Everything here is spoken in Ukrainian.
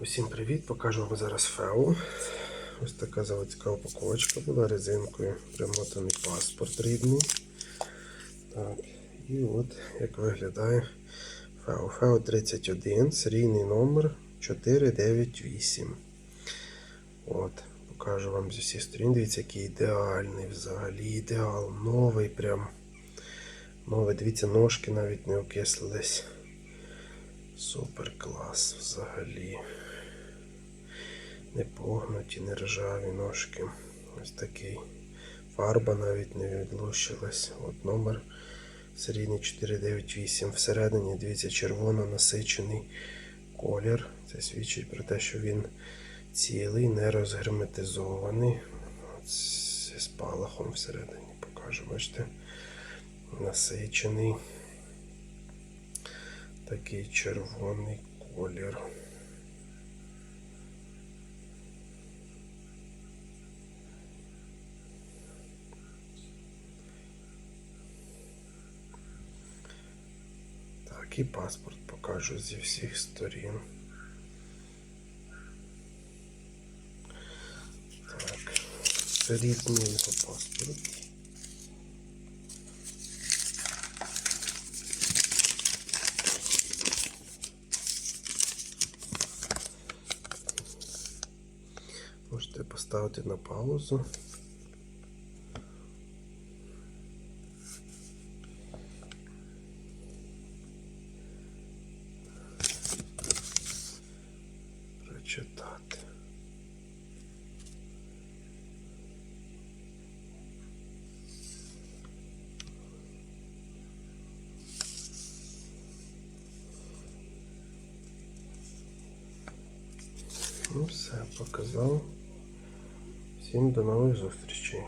Усім привіт! Покажу вам зараз феу. Ось така заводська упаковочка була резинкою. Примотаний паспорт рідний. Так. І от як виглядає фео. Фео 31, серійний номер 498. От, покажу вам з усіх сторін. Дивіться, який ідеальний взагалі. Ідеал. Новий прям. Новий. Дивіться, ножки навіть не окислились. Супер клас взагалі. Не погнуті, не ржаві ножки. Ось такий. Фарба навіть не відлущилась. От номер серійний 498. Всередині, дивіться, червоно насичений колір. Це свідчить про те, що він цілий, не розгерметизований. Зі спалахом всередині покажу, бачите, насичений такий червоний колір. Так, і паспорт покажу зі всіх сторін. Так, це рідний його паспорт. Можете поставити на паузу. Прочитати. Ну все, показав. Всім до нових зустрічей.